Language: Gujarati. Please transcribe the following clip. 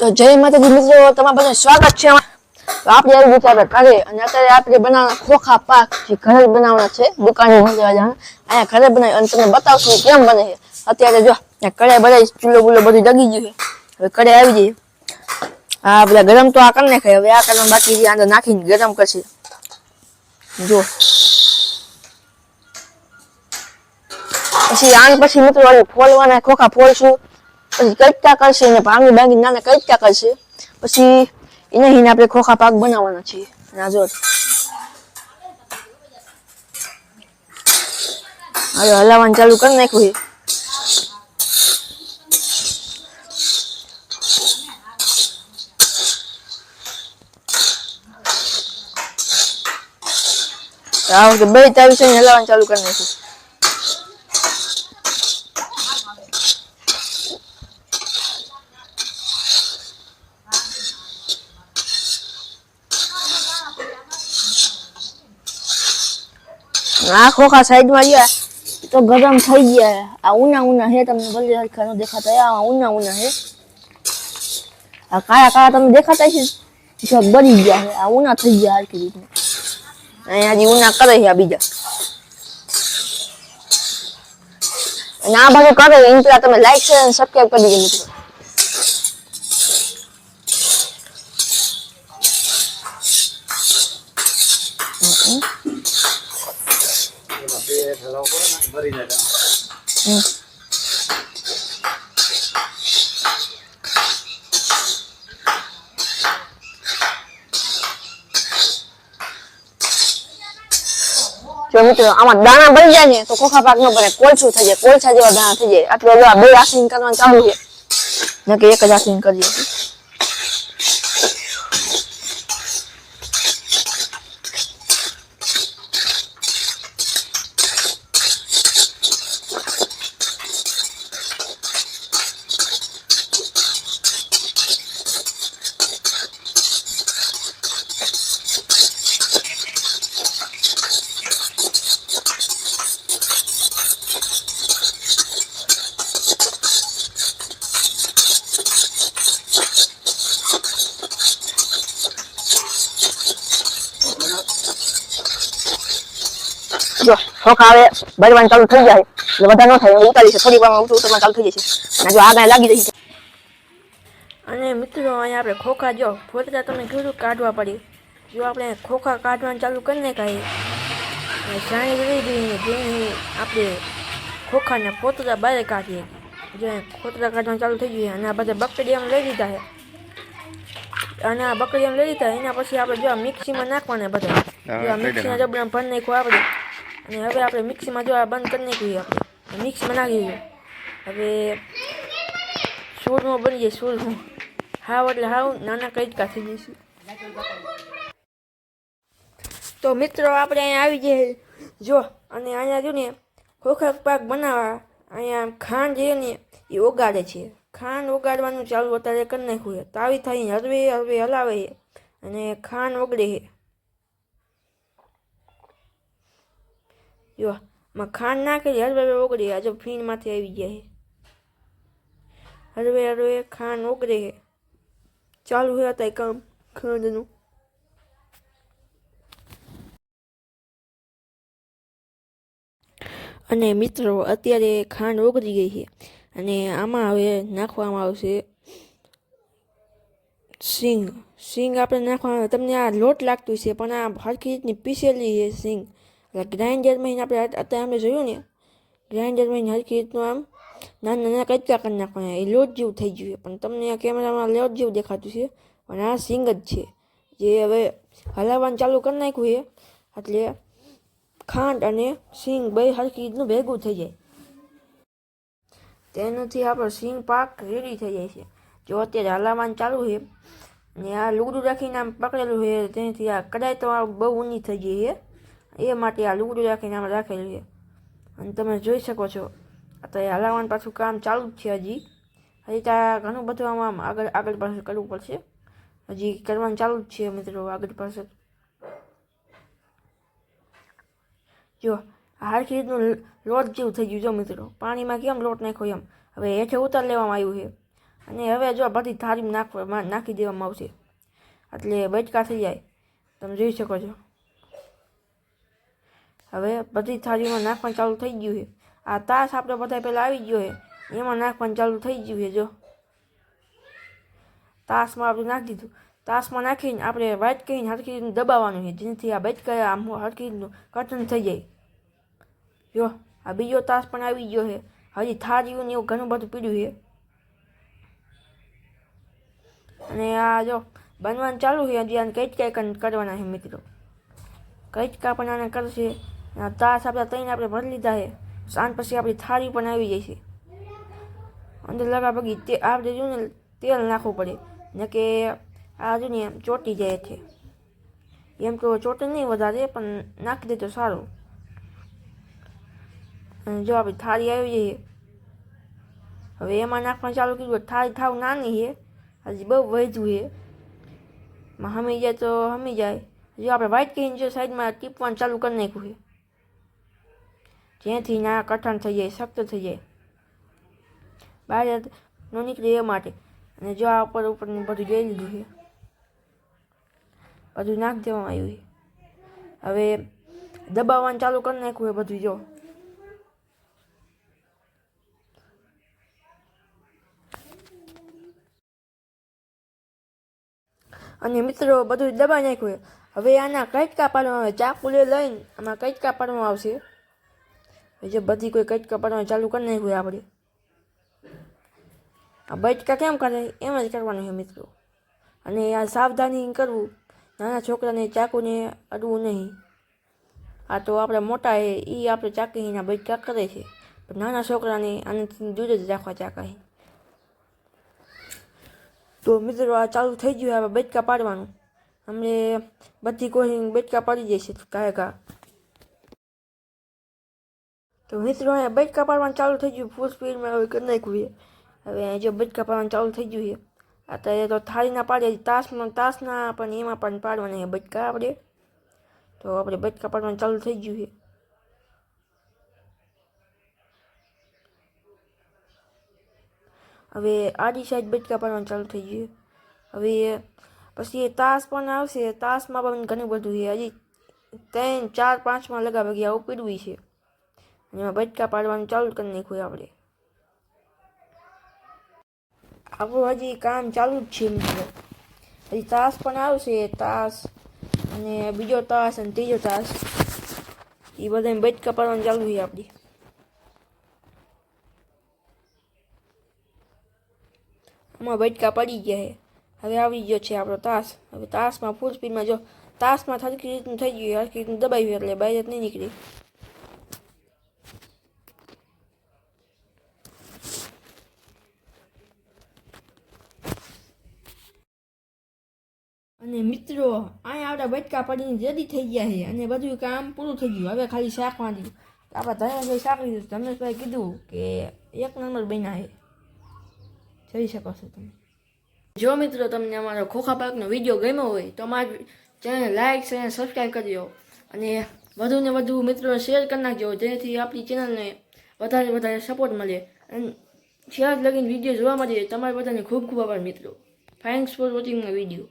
તો જય માતાજી મિત્રો, તમારા બધાને સ્વાગત છે તો આપણે ગયા આપણે ઘરે, અને અત્યારે આપણે બનાવવાના ખોખા પાક જે ઘરે બનાવવાના છે દુકાને જવા જવાના અહીંયા ઘરે બનાવી અને તમને બતાવશું કેમ બને છે. અત્યારે જો કડે બધા ચૂલો બુલો બધું જગી ગયું છે. હવે કડે આવી જઈએ હા પેલા ગરમ તો આ કરી નાખે હવે આ કરવાનું બાકી છે અંદર નાખીને ગરમ કરશે. જો. પછી આન પછી મિત્રો ફોલવાના, ખોખા ફોલશું. પછી કટકા કરશે ને ભાંગી ભાંગી નાના કટકા કરશે. પછી એને હિને આપણે ખોખા પાક બનાવવાના છીએ. ના જો હવે હલાવવાનું ચાલુ કરી નાખ્યું આ વખતે બે તાવી છે હલાવવાનું ચાલુ કરી નાખ્યું આ ખોખા સાઈડમાં ગયા તો ગરમ થઈ ગયા. આ ઉના ઉના હે, તમને ભલે હરખા ન દેખાતા હે આ ઉના ઉના હે. આ કાળા કાળા તમને દેખાતા છે જો બળી ગયા છે આ ઉના થઈ ગયા હરખી રીતના. અહીંયા હજી ઉના કરે છે આ બીજા. અને આ બધું કરે એમ પેલા તમે લાઈક શેર અને સબસ્ક્રાઈબ કરી દેજો મિત્રો. એમાં ભરી જાય જો મિત્રો, આમાં દાણા ભરી જાય ને, તો ખોખા પાક ન બને કોલછું થઈ જાય, કોલછા જેવા દાણા થઈ જાય. આટલું બે આસીન કરવાનું ચાલુ છે. નકે એક જ આસીન કરીએ ખોખા હવે ભરવાનું ચાલુ થઈ જાય. એટલે બધા ન થાય ઉતારી છે થોડી વારમાં ઉતર ઉતરવાનું ચાલુ થઈ જશે. અને જો આગળ લાગી જશે અને મિત્રો અહીંયા આપણે ખોખા જો ફોતરા તમે કીધું કાઢવા પડે જો આપણે ખોખા કાઢવાનું ચાલુ કરીને કાંઈ જાણી લઈ જઈને જેને આપણે ખોખાને ફોતરા બહાર કાઢીએ. જો ખોતરા ફોતરા કાઢવાનું ચાલુ થઈ ગયું અને આ બધા બકડી આમ લઈ લીધા છે. અને આ બકરી આમ લઈ લીધા એના પછી આપણે જો મિક્સીમાં નાખવાના બધા. જો મિક્સીના જબડા ભરી નાખ્યું આપણે. અને હવે આપણે મિક્સીમાં જો આ બંધ કરી નાખ્યું આપણે મિક્સમાં નાખી હવે સૂરમાં બની જાય સૂરમાં હાવ એટલે હાવ નાના કઈટકા થઈ જઈશું. તો મિત્રો, આપણે અહીંયા આવી જાય જો, અને અહીંયા જો ને ખોખા પાક બનાવવા અહીંયા ખાંડ જે ને, એ ઓગાડે છે. ખાંડ ઓગાડવાનું ચાલુ અત્યારે કરી નાખ્યું છે. તાવી થઈને હરવે હરવે હલાવે અને ખાંડ ઓગળે છે. જો, આમાં ખાંડ નાખેલી હરવે ઓગળે આ જો ફીણમાંથી આવી જાય છે. હરવે હરવે ખાંડ ઓગળે છે. ચાલુ છે અત્યારે કામ, ખાંડનું. અને મિત્રો, અત્યારે ખાંડ ઓગળી ગઈ છે. અને આમાં હવે નાખવામાં આવશે સિંગ. સિંગ આપણે નાખવામાં આવે તમને આ લોટ લાગતું છે પણ આ હરખી રીતની પીસેલી છે સિંગ. એટલે ગ્રાઇન્ડર મહિને આપણે અત્યારે અમે જોયું ને ગ્રાઇન્ડર એને હરખી રીતનું આમ નાના નાના કચરા કરી નાખવાના, એ લોટ જેવું થઈ ગયું પણ તમને આ કેમેરામાં લોટ જેવું દેખાતું છે, પણ આ સિંગ જ છે. જે હવે હલાવવાનું ચાલુ કરી નાખ્યું છે, એટલે ખાંડ અને સિંગ બે હરખી રીતનું ભેગું થઈ જાય. તેનાથી આપણો સિંગ પાક રેડી થઈ જાય છે. જો અત્યારે હલાવવાનું ચાલુ છે, ને આ લુગડું રાખીને આમ પકડેલું છે, તેનાથી આ કડાઈ તો બહુ ઊંડી થઈ ગઈ છે. એ માટે આ લુગડું રાખીને આમ રાખેલું છે. અને તમે જોઈ શકો છો, અત્યારે હલાવવાનું પાછું કામ ચાલુ જ છે હજી. હજી ત્યાં ઘણું બધું આમાં આમ આગળ આગળ પાછળ કરવું પડશે. હજી કરવાનું ચાલુ જ છે મિત્રો આગળ પાછળ. જો, આ રીતનું લોટ જેવું થઈ ગયું જો મિત્રો. પાણીમાં કેમ લોટ નાખ્યો એમ? હવે હેઠે ઉતાર લેવામાં આવ્યું છે. અને હવે જો બધી થાળીમાં નાખવા, નાખી દેવામાં આવશે. એટલે બચકા થઈ જાય. તમે જોઈ શકો છો. હવે બધી થાળીમાં નાખવાનું ચાલુ થઈ ગયું છે. આ તાસ આપણે બધા પહેલાં આવી ગયો છે. એમાં નાખવાનું ચાલુ થઈ ગયું છે, જો. તાસમાં આપણે નાખી દીધું. તાસમાં નાખીને આપણે વાઇટ કરીને હરખી રીતનું દબાવવાનું છે, જેનાથી આ બચકા આમ હરખી રીતનું કટન થઈ જાય. જો, આ બીજો તાસ પણ આવી ગયો છે. હજી થાળીઓ ને એવું ઘણું બધું પીડ્યું છે. અને આ જો, બનવાનું ચાલુ છે હજી, આને કઈ કઈ કરવાના છે મિત્રો. કઈચકા પણ આને કરશે. આ તાસ આપણે ત્રણ આપણે ભરી લીધા છે. સાંજ પછી આપણી થાળી પણ આવી જાય છે. અંદર લગા પગી તે આપણે જો ને તેલ નાખવું પડે. ને કે આ જો ને એમ ચોટી જાય છે. એમ તો ચોટે નહીં વધારે, પણ નાખી દે તો સારું. અને જો આપણી થાળી આવી જઈએ હવે એમાં નાખવાનું ચાલુ કર્યું થાળી થાવ નાની છે. હજી બહુ વધ્યું છે. માં હમી જાય તો હમી જાય. જો આપણે વ્હાઈટ કહીને જો સાઈડમાં ટીપવાનું ચાલુ કરી નાખ્યું છે. જેથી ના કઠણ થઈ જાય શક્ત થઈ જાય ન નીકળે એ માટે અને જો આ ઉપર ઉપર બધું જોઈ લીધું છે. બધું નાખી દેવામાં આવ્યું છે. હવે દબાવવાનું ચાલુ કરી નાખ્યું એ બધું જો. અને મિત્રો બધું દબાઈ નાખ્યું. હવે આના કટકા પાડવામાં આવે, ચાકુ લઈને આમાં કટકા પાડવામાં આવશે. જે બધી કોઈ કટકા પાડવાનું ચાલુ કરી હોય આપણે. આ બચકા કેમ કરે? એમ જ કરવાનું છે મિત્રો. અને આ સાવધાની કરવું. નાના છોકરાને ચાકુને અડવું નહીં. આ તો આપણે મોટા છે એ આપણે ચાકીના બચકા કરે છે. પણ નાના છોકરાને આનાથી દૂર જ રાખવા ચાકાઈ તો મિત્રો, આ ચાલુ થઈ ગયું હવે બચકા પાડવાનું. અમને બધી કોઈ બચકા પાડી જશે કાંઈ કા તો મિત્રો અહીંયા બચકા પાડવાનું ચાલુ થઈ ગયું ફૂલ સ્પીડમાં હવે કરી નાખ્યું છે. હવે અહીંયા જો બચકા પાડવાનું ચાલુ થઈ ગયું છે, અત્યારે તો થાળીના પાડે તાસમાં તાસના, પણ એમાં પણ પાડવાના છે બચકા આપણે. તો આપણે બચકા પાડવાનું ચાલુ થઈ ગયું છે. હવે આડી સાઈડ બચકા પાડવાનું ચાલુ થઈ ગયું હવે પછી એ તાસ પણ આવશે, તાસમાં પણ ઘણું બધું છે. હજી ત્રણ, ચાર પાંચમાં લગા ભાગી આવું પીડવી છે. અને એમાં બચકા પાડવાનું ચાલુ કરી નાખ્યું આપણે. આપણું હજી કામ ચાલુ જ છે મિત્રો હજી તાસ પણ આવશે, તાસ. અને બીજો તાસ અને ત્રીજો તાસ. એ બધા બચકા પાડવાનું ચાલુ છે આપણી આમાં બચકા પડી ગયા છે. હવે આવી ગયો છે આપણો તાસ. હવે તાસમાં ફૂલ સ્પીડમાં જો, તાસમાં હરકી રીતનું થઈ ગયું હરકી રીતનું દબાવ્યું એટલે બહાર જ નહીં નીકળી. અને મિત્રો, અહીંયા આપણા બચકા પડીને રેડી થઈ ગયા છે અને બધું કામ પૂરું થઈ ગયું. હવે ખાલી શાક આપણે ધનેશભાઈ શાક લીધું ધનેશભાઈ કીધું કે એક નંબર બન્યા છે? જઈ શકો છો તમે. જો મિત્રો, તમને અમારો ખોખા પાકનો વીડિયો ગમ્યો હોય, તો અમારી ચેનલ શેર અને સબસ્ક્રાઈબ કરજો. અને અને વધુને વધુ મિત્રોને શેર કરી નાખજો, જેથી આપણી ચેનલને વધારે વધારે સપોર્ટ મળે. અને શેર લગીને વીડિયો જોવા મળે, તમારા બધાને ખૂબ ખૂબ આભાર મિત્રો. Thanks for watching my video